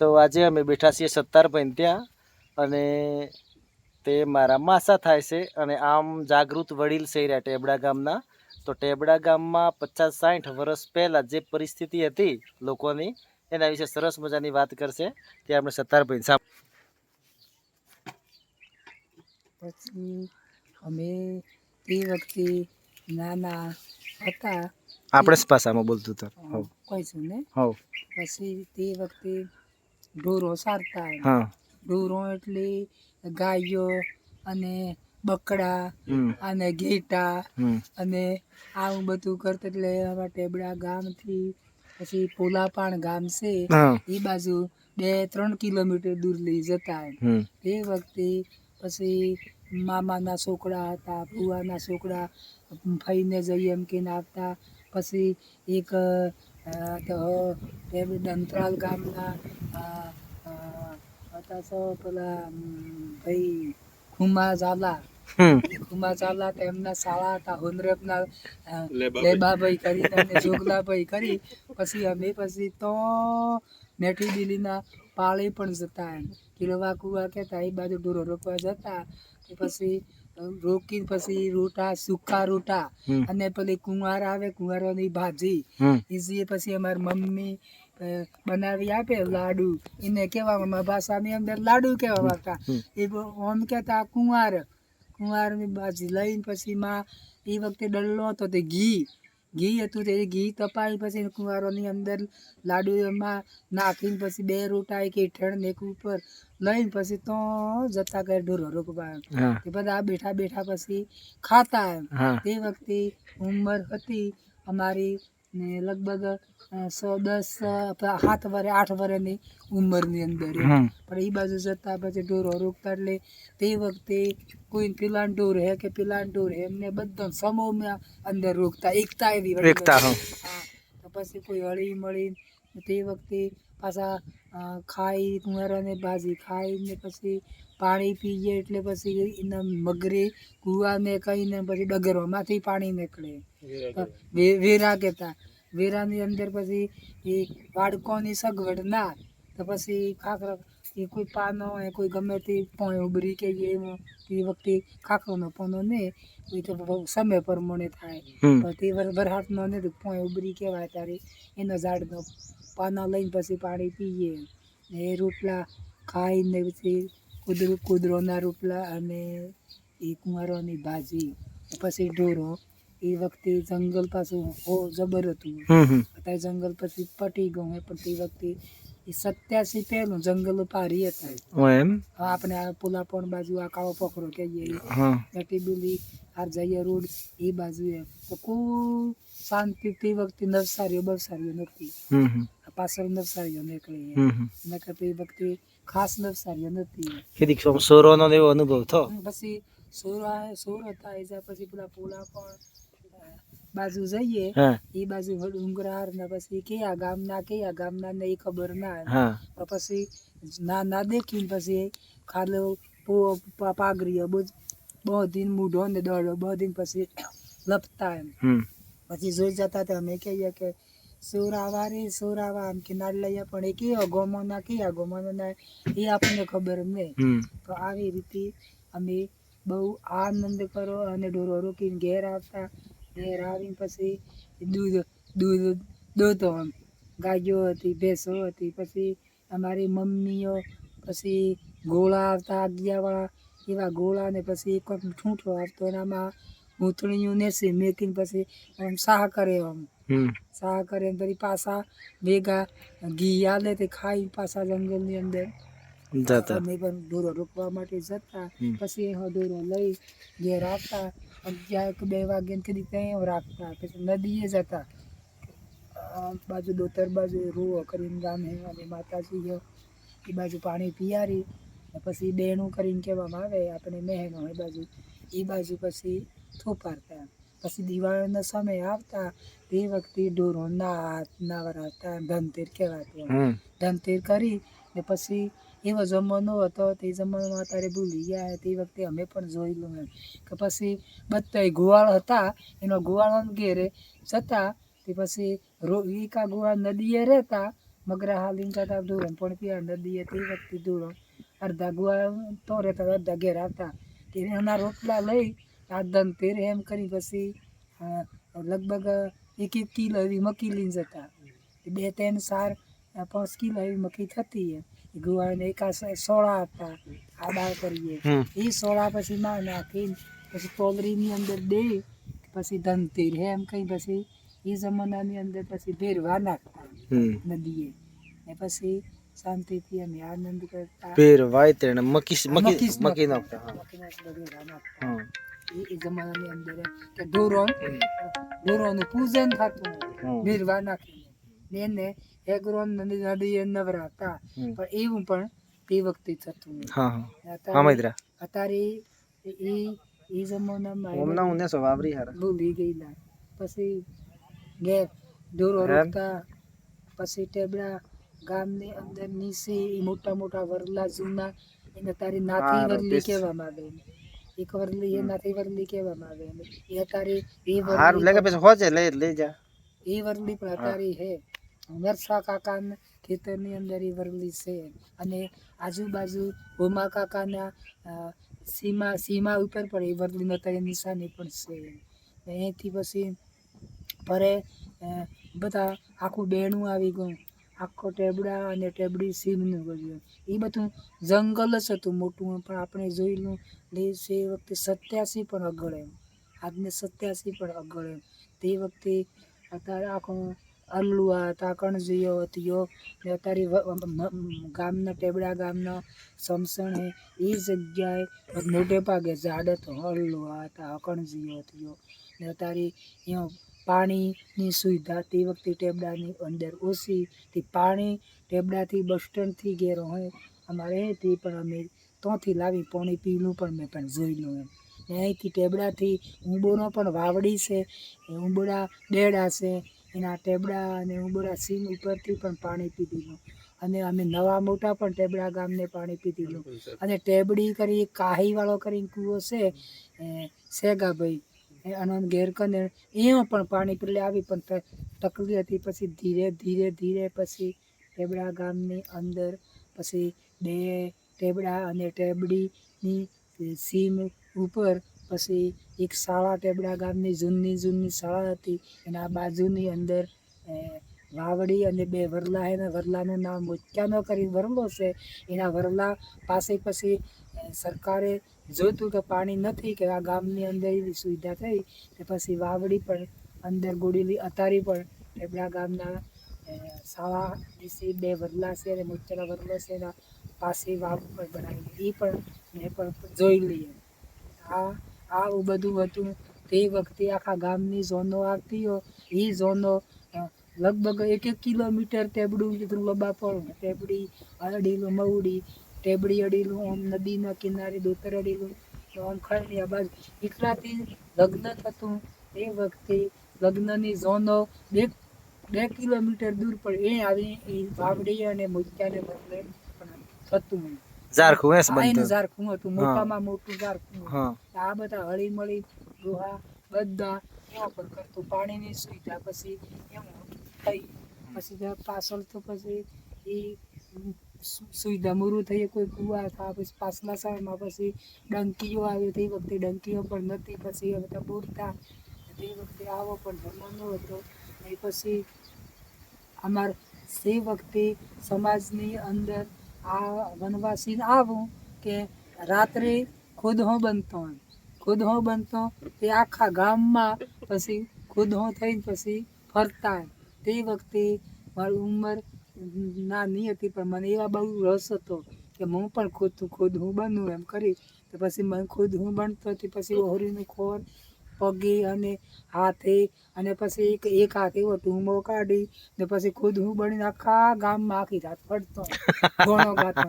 તો આજે અમે બેઠા છીએ સત્તારભાઈ ત્યાં અને તે મારા માસા થાય છે અને આમ જાગૃત વડીલ છે રહ્યા ટેબડા ગામના. તો ટેબડા ગામમાં પચાસ સાઠ વર્ષ પહેલાં જે પરિસ્થિતિ હતી લોકોની એના વિશે સરસ મજાની વાત કરશે તે આપણે સત્તારભાઈ સાંભ પછી અમે તે વખતે નાના હતા. આપણે જ પાસામાં બોલતું હતું. કોઈ છું ને? હવ. પછી તે વખતે ઢોરો સારતા હા. ઢોરો એટલે ગાયો અને બકડા અને ઘેટા અને આવું બધું કરતા એટલે અમારા ટેબડા ગામથી પછી પોલાપાણ ગામ છે એ બાજુ બે ત્રણ કિલોમીટર દૂર લઈ જતા એ વખતે પછી મામાના છોકરા હતા ફુવાના છોકરા ફઈને જઈએ એમ કે આવતા. પછી એક તો તે દંતરાલ ગામના હતા તો પેલા ભાઈ ખુમા ઝાલા ખુમા ઝાલા તો એમના શાળા હતા હુનરેપના લેબાભાઈ. કરીને અને જોગલાભાઈ કરી. પછી અમે પછી તો મેઠી દિલ્હીના પાળે પણ જતા એમ. કિલોવા કુવા કહેતા એ બાજુ ઢોરો રોપવા જતા. પછી રોકીને પછી રોટા સુકા રોટા અને પેલી કુંવાર આવે કુંવારોની ભાજી. ઈજી પછી અમારી મમ્મી બનાવી આપે લાડુ. એને કેવા ભાષાની અંદર લાડુ કેવા વાગતા હમ. એ ઓમ કેતા કુંવાર કુંવારની ભાજી લઈને પછી માં એ વખતે ડલ્લો હતો તે ઘી. ઘી હતું તે ઘી તપાઈ પછી કુંવારોની અંદર લાડુ એમાં નાખીને પછી બે રોટા એક હેઠળ ને એક ઉપર લઈને પછી તો જતા કરે ઢોરો રોકવા. તે બધા બેઠા બેઠા પછી ખાતા તે વખતે ઉંમર હતી અમારી ને લગભગ સો દસ સાત વરે આઠ વરેની ઉંમરની અંદર પણ એ બાજુ જતા પછી ઢોરો રોકતા એટલે તે વખતે કોઈ પેલાન ઢોર હે કે પેલા ઢોર હે એમને બધા સમૂહમાં અંદર રોકતા એકતા એવી એકતા, હા. તો પછી કોઈ હળી મળી તે વખતે પાછા ખાઈ કુંવારાને ભાજી ખાઈને પછી પાણી પીએ એટલે પછી એના મગરે કૂવાને કહીને પછી ડગરોમાંથી પાણી નીકળે. વેરા કહેતા. વેરાની અંદર પછી એ બાળકોની સગવડ ના. તો પછી ખાખરા એ કોઈ પાનો હોય કોઈ ગમે તે પોય ઉભરી કે એમાં તે વખતે ખાખરોનો પાનો ને એ તો સમય પ્રમાણે થાય. તે વરહાટનો વરસાદનો ને તો પોય ઉભરી કહેવાય ત્યારે એનો ઝાડનો પાના લઈને પછી પાણી પીએ. એ રોટલા ખાઈને પછી કુદર કુદરોના રોટલા અને એ કુંવારોની ભાજી પછી ઢોરો. એ વખતે જંગલ પાછું હો જબર હતું. અત્યારે જંગલ પછી પટી ગયું પણ તે વખતે એ સત્યાસી પહેલું જંગલ પારી હતા. એમ? આપણે આ પુલા પણ બાજુ આ કાળો પોખરો કહીએ. બિલ્લી હાર જઈએ રોડ એ બાજુ એમ. તો ખૂબ શાંતિ તે વખતે નવસારીઓ બવસારીઓ નથી પાછળ નવસારીઓ નીકળી હમ હમ. ભક્તિ વખતે ખાસ નવસારીઓ નથી. કીધી કે સોરોનો એવો અનુભવ થયો? પછી સોરા સોર હતા એ પછી પેલા પોલા પણ બાજુ જઈએ એ બાજુ ડુંગરાર ને પછી કયા ગામના કયા ગામના ને એ ખબર ના હા. પછી ના ના દેખી પછી ખાલો પાઘરીઓ બધ બધીને મૂઢો ને દોડો બધીન પછી લપતા એમ. પછી જોઈ જતા તો અમે કહીએ કે સુર આવા રે સુર આવા એમ કે ના લઈએ પણ એ કયો ગોમોના કયા ગોમોના એ આપણને ખબર નહીં. તો આવી રીતે અમે બહુ આનંદ કરો અને ઢોરો રોકીને ઘેર આવતા. ઘેર આવીને પછી દૂધ દૂધ દોતો આમ. ગાયો હતી ભેંસો હતી પછી અમારી મમ્મીઓ પછી ગોળા આવતા આગિયાવાળા એવા ગોળા ને પછી એક ઠૂંઠો આવતો એનામાં ગૂંથણીઓ નેસી મેકીને પછી આમ સાહ કરે આમ સાહ કરે પછી પાછા ભેગા ઘી આલે તે ખાઈ પાછા જંગલની અંદર. જતા. અમે પણ દોરો રોકવા માટે જતા. પછી એ દોરો લઈ ઘેર આવતા. અગિયાર કે બે વાગે કદી ત્યાં રાખતા. પછી નદીએ જતા. બાજુ દોતર બાજુ રૂવો કરીને ગામે અને માતાજી એ બાજુ પાણી પિયારી. પછી બેનું કરીને કહેવામાં આવે આપણે મહેનો એ બાજુ. એ બાજુ પછી થોપારતા પછી દિવાળીનો સમય આવતા તે વખતે ઢોરો ના નવરાતા ધનતેર કહેવાતું ધનતેર કરી ને પછી એવો જમાનો હતો તે જમવાનો અત્યારે ભૂલી ગયા તે વખતે અમે પણ જોયેલું એમ. કે પછી બધાય ગોવાળ હતા એનો ગોવાળો ઘેરે જતા તે પછી એકા ગોવાળ નદીએ રહેતા મગરા હાલીને જતા ધોરણ પણ પીવા નદીએ તે વખતે ધોરણ અડધા ગુવાળ તો રહેતા અડધા ઘેર આવતા. તેને એના રોટલા લઈ આ દન તેર એમ કરી પછી લગભગ એક એક કિલો એવી મકી લઈને જતા. બે ત્રણ સાર પાંચ કિલો એવી મકી થતી એમ. ગુવાને એકા સોળા હતા આડા કરીએ. એ સોળા પછી માં નાખીને પછી તોલરીની અંદર દે પછી ધનતીર એમ કઈ પછી એ જમાનાની અંદર પછી ભેરવા નાખતા નદીએ. ને પછી શાંતિથી અમે આનંદ કરતા. ભેરવાય વાયતે ને મકી મકી મકી નાખતા. હા. ભેરવા હા. એ જમાનાની અંદર કે ધોરણ ધોરણનું પૂજન થતું હમ. નાખીને ને એને એગ્રોન નદી નદીએ નવરાતા. પણ એવું પણ તે વખતે થતું અત્યારે- એ એ જમાનામાં ઓમના ઉને હારા ભૂલી ગયેલા પછી ઘેર ઢોરો રોકતા પછી ટેબડા ગામની અંદર નીચે મોટા મોટા વરલા જૂના એને તારી નાથી વરલી કહેવામાં આવે. એક વરલી એ નાથી વરલી કહેવામાં આવે એને. એ અત્યારે એ હારું વરલી પછી હોજે લઈ લઈ જા. એ વરલી પણ અત્યારે હે. નરસા કાકાના ખેતરની અંદર એ વરલી છે. અને આજુબાજુ હોમા કાકાના સીમા સીમા ઉપર પણ એ વરલીનો અત્યારે નિશાની પણ છે. એથી અહીંથી પછી પરે બધા આખું બેણું આવી ગયું. આખો ટેબડા અને ટેબડી સીમનું બધું એ બધું જંગલ જ હતું મોટું, પણ આપણે જોયેલું લે છે એ વખતે સત્યાસી પણ અગળ એમ. આજને સત્યાસી પણ અગળ એમ. તે વખતે અત્યારે આખો અલ્લુઆ હતા કણજીયો હતો ને અત્યારે ગામના ટેબડા, ગામના સમસણ એ જગ્યાએ મોટે ભાગે ઝાડ હતો. અલ્લુઆ હતા કણજીયો હતો. ને અત્યારે અહીંયા પાણીની સુવિધા તે વખતે ટેબડાની અંદર ઓછી તે પાણી ટેબડાથી બસ સ્ટેન્ડથી ઘેર હોય અમારે અહીંથી પણ અમે ત્યાંથી લાવી પાણી પીલું પણ મેં પણ જોયેલું એમ. ને અહીંથી ટેબડાથી ઊંબોનો પણ વાવડી છે એ ઊંબોડા ડેડા છે એના ટેબડા અને ઊંબોડા સીમ ઉપરથી પણ પાણી પીધેલું અને અમે નવા મોટા પણ ટેબડા ગામને પાણી પીધેલું અને ટેબડી કરી કાહીવાળો કરીને કૂવો છે સેગાભાઈ આનંદ ગેરકંદ એમાં પણ પાણી પેલે આવી પણ ત- તકલી હતી. પછી ધીરે ધીરે ધીરે પછી ટેબડા ગામની અંદર પછી બે ટેબડા અને ટેબડીની સીમ ઉપર પછી એક શાળા ટેબડા ગામની જૂની જૂની શાળા હતી. એના બાજુની અંદર વાવડી અને બે વરલા હે વરલાનું નામ ઉચ્ચાનો કરી વરલો છે. એના વરલા પાસે પછી સરકારે જોયું કે પાણી નથી કે આ ગામની અંદર એવી સુવિધા થઈ કે પછી વાવડી પણ અંદર ગોળીલી અતારી પણ ટેબડા ગામના સાવા ડીસી બે વરલા છે અને મોચ્યાના વરલો છે એના પાસે વાવ પણ બનાવી એ પણ મેં પણ જોઈ લઈએ. આ આવું બધું હતું તે વખતે આખા ગામની ઝોનો આવતી હોય એ ઝોનો લગભગ એક એક કિલોમીટર ટેબડું કીધું લંબા પણ ટેબડી, અરડી મવડી ટેબડી અડીલું આમ નદીના કિનારે દોતર અડીલું આમ ખરી આ બાજુ એટલાથી લગ્ન થતું. એ વખતે લગ્નની ઝોનો બે બે કિલોમીટર દૂર પણ એ આવી એ વાવડી અને મોતિયાને બદલે થતું ઝારખું હતું. મોટામાં મોટું ઝારખું. હતું. આ બધા હળી મળી બધા એમાં પણ કરતું. પાણીની સુવિધા પછી એમ થઈ. પછી પાછળ તો પછી એ સુ- સુવિધા મૂરું થઈ કોઈ કુવા થા, પછી પાછલા સમયમાં પછી ડંકીઓ આવી તે વખતે ડંકીઓ પણ નથી પછી હવે તો બોરતા તે વખતે આવો પણ જમાનો હતો એ પછી અમાર તે વખતે સમાજની અંદર આ વનવાસી આવું કે રાત્રે ખુદહો બનતો. ખુદહો બનતો તે આખા ગામમાં પછી ખુદહો થઈને પછી ફરતા. તે વખતે મારી ઉંમર નાની હતી પણ મને એવા બહુ રસ હતો કે હું પણ ખુદ ખુદ હું બનું એમ કરી. તો પછી મને ખુદ હું બનતો હતી પછી ઓહરીનું ખોર પગે અને હાથે અને પછી એક એક હાથ એવો ટૂંબો કાઢી ને પછી ખુદ હું બનીને આખા ગામમાં આખી રાત ફરતો. ઘણો ગાતો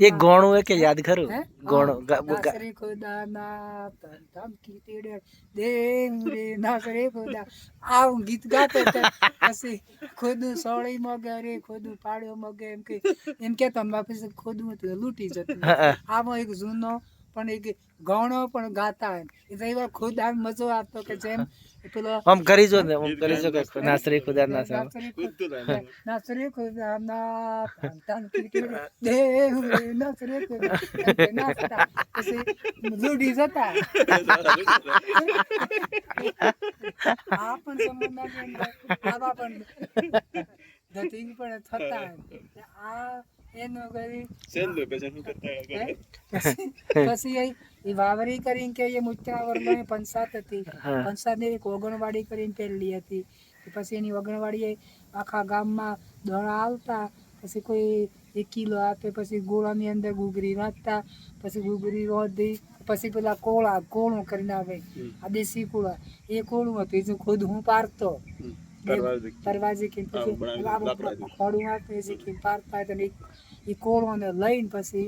એક ગોણું એ કે યાદ ખરું હે? ગોણું હા. ખુદા ના નાસરે તન ધમકી તેડે દેમ રે નાસરે ખુદા આવું ગીત ગાતો તો પછી ખુદ સોળી મગે રે ખુદ પાડ્યો મગે એમ કે એમ કે તમે ખુદ લૂંટી જતું હા, હા. આમાં એક જૂનો પણ એ ગણો પણ ગાતા એમ એ તો એવા ખુદ આમ મજો આપતો કે જેમ પેલો આમ કરી જો ને આમ કરી જો કે નાસરી ખુદા નાસા નાસરી ખુદ- ખુદાના તાન દેવ નાસરી ખુદા. નાસતા. પછી લૂડી જતા. આ પણ સમજના આવા પણ ધતિંગ પણ થતા આ એનો કરી. હે? પછી પછી એ- વાવરી કરીને કે એ વર્ગની હતી. હા. એક ઓગણવાડી કરીને પહેલી હતી. પછી એની ઓગણવાડીએ આખા ગામમાં દોણા આવતા પછી કોઈ એક કિલો આપે પછી ગોળાની અંદર ગુગરી નાખતા પછી ગુગરી રોધી પછી પેલા કોળા કોળું કરીને આવે. આ દેશી કોળા. એ કોળું હતું એ ખુદ હું પારતો. પરવાજી કે પછી ખોડું આપે છે કે પારતા તો એ- કોળોને લઈને પછી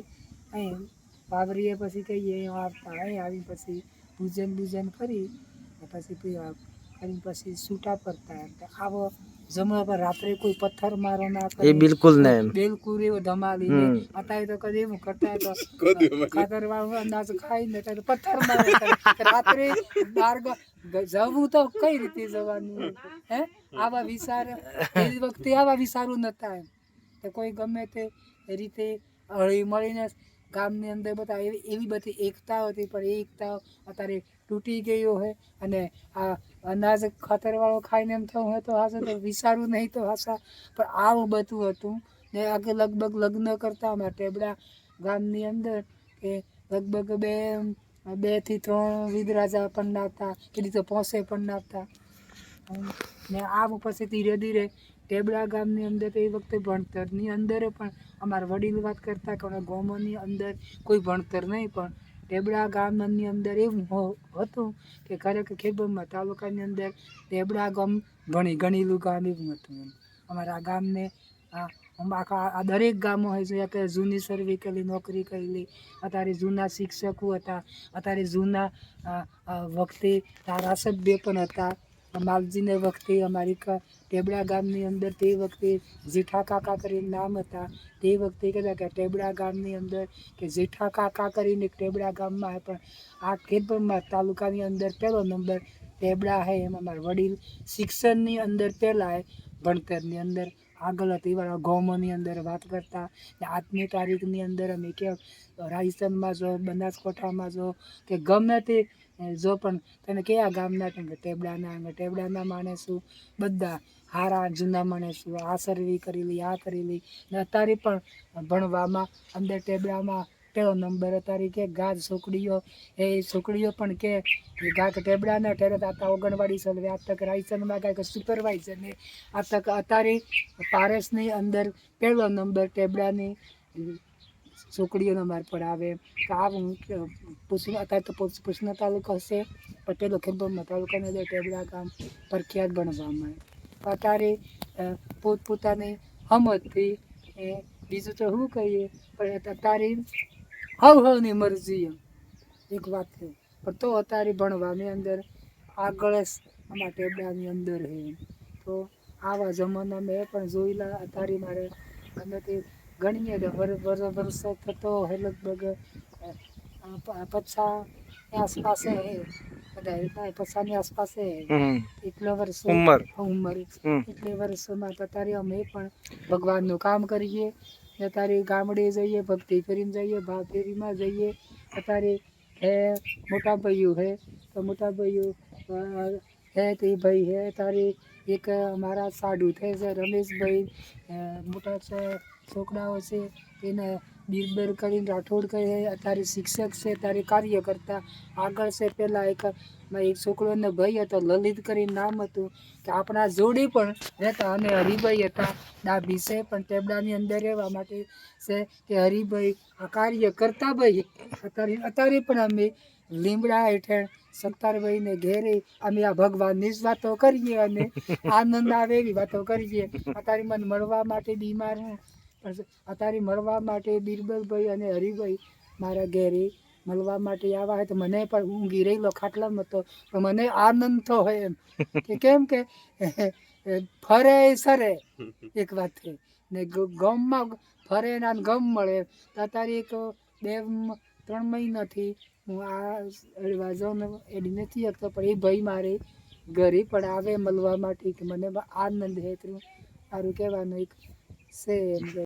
અહીં વાવરીએ પછી કહીએ અહીં આવતા અહીં આવી પછી પૂજન પૂજન કરી પછી કરીને પછી છૂટા પડતા એમ આવો જમવા પર રાત્રે કોઈ પથ્થર મારો ના એ બિલકુલ ને બિલકુલ એવો ધમાલી હમ. અત્યારે તો કદી એવું કરતા તો ખાતર વાળું અંદાજ ખાઈ ને ત્યારે પથ્થર મારે રાત્રે બાર જવું તો કઈ રીતે જવાનું? હે? આવા વિચાર એ વખતે આવા વિચારો નતા એમ. તો કોઈ ગમે તે રીતે હળી મળીને ગામની અંદર બધા એવી એવી બધી એકતા હતી પણ એ એકતા અત્યારે તૂટી ગયો હોય અને આ અનાજ ખાતરવાળો ખાઈને એમ થયું હોય તો હાશે તો વિચારવું નહીં તો હાસા. પણ આવું બધું હતું ને આગળ લગભગ લગ્ન કરતા અમારા ટેબડા ગામની અંદર કે લગભગ બે બેથી ત્રણ વિધરાજા પણ નાતા એ તો પોસે પણ નાતા ને આવું પછી ધીરે ધીરે ટેબડા ગામની અંદર તો એ વખતે ભણતરની અંદર પણ અમારા વડીલ વાત કરતા કે અમે ગામોની અંદર કોઈ ભણતર નહીં પણ ટેબડા ગામની અંદર એવું હતું કે ખરેખર ખેબરમાં તાલુકાની અંદર ટેબડા ગામ ભણી ગણેલું ગામ એવું હતું એમ. અમારા ગામને આખા આ દરેક ગામો હોય છે. કે જૂની સર્વે કરેલી, નોકરી કરેલી, અત્યારે જૂના શિક્ષકો હતા, અત્યારે જૂના વખતે ધારાસભ્ય પણ હતા. માલજીને વખતે અમારી ટેબડા ગામની અંદર તે વખતે જેઠા કાકા કરીને નામ હતા. તે વખતે કહેતા કે ટેબડા ગામની અંદર કે જેઠા કાકા કરીને ટેબડા ગામમાં પણ આ ખેતરમાં તાલુકાની અંદર પહેલો નંબર ટેબડા હે, એમાં મારા વડીલ શિક્ષણની અંદર પહેલાં ભણતરની અંદર આગળ હતી. વાળા ગામોની અંદર વાત કરતા. આજની તારીખની અંદર અમે કે રાજસ્થાનમાં જો, બનાસકોઠામાં જો, કે ગમે તે જો પણ તને કયા ગામના કે ટેબડાના ટેબડાના માણસો બધા હારા જૂના માણસું આ સર્વી કરેલી આ કરેલી ને અત્યારે પણ ભણવામાં અંદર ટેબડામાં પેલો નંબર અત્યારે કે ગા છોકરીઓ, એ છોકરીઓ પણ કે ગા ટેબડાના ટેરે આતા ઓગણવાડી સલવે આ તક રાયસનમાં કાંઈક સુપરવાઇઝર ને આ તક અત્યારે પારસની અંદર પહેલો નંબર ટેબડાની છોકરીઓનો માર પર આવે કે આવું પૂછન અત્યારે તો પૂછ- પૂછના તાલુકો હશે પણ પેલો તાલુકાના અંદર ટેબડા ગામ પ્રખ્યાત બનવામાં આવે. અત્યારે પોતપોતાની હમતથી એ બીજું તો શું કહીએ, પણ અત્યારે હવ હવની મરજી એમ. એક વાત છે. પણ તો અત્યારે ભણવાની અંદર આગળ જ અમારા ટેબડાની અંદર છે તો આવા જમાના મેં પણ જોયેલા, અત્યારે મારે ગમે તે ગણીએ તો વર વર થતો હોય લગભગ અ, પ- આસપાસ હે પચાસની આસપાસ એટલો વર્ષ ઉંમર. ઉંમર. એટલે વર્ષોમાં તો અત્યારે અમે પણ ભગવાનનું કામ કરીએ. ને તારે ગામડે જઈએ ભક્તિ કરીને જઈએ ભાવ ફેરીમાં જઈએ. અત્યારે હે મોટા ભાઈઓ હે તો મોટા ભાઈઓ હે તે ભાઈ હે તારે એક અમારા સાડુ થાય છે રમેશભાઈ મોટા છે છોકરાઓ છે, એને બિરબર કરીને રાઠોડ કરે. અત્યારે શિક્ષક છે, તારે કાર્ય કરતા. આગળ છે પહેલાં એક એક છોકરોને ભાઈ હતો, લલિત કરીને નામ હતું. કે આપણા જોડી પણ રહેતા અને હરિભાઈ હતા. ડાભી છે પણ ટેબડાની અંદર રહેવા માટે છે કે હરિભાઈ આ કાર્ય કરતા ભાઈ. અત્યારે અત્યારે પણ અમે લીમડા હેઠળ સત્તારભાઈને ઘેરે અમે આ ભગવાનની જ વાતો કરીએ અને આનંદ આવે એવી વાતો કરીએ. અત્યારે મને મળવા માટે બીમાર હું. અત્યારે મળવા માટે બિરબલભાઈ અને હરિભાઈ મારા ઘેરે મળવા માટે આવા હોય તો મને પણ, હું ગીરેલો ખાટલામાં પણ મને આનંદ તો હોય એમ. કે કેમ કે ફરે સરે, એક વાત છે. ને ગમમાં ફરે ના ગમ મળે તો અત્યારે એક બે ત્રણ મહિનાથી હું આ અડવા એડ નથી શકતો પણ એ ભાઈ મારે ઘરે પણ આવે મળવા માટે કે મને આનંદ હે મારું કહેવાનું એક છે એમ.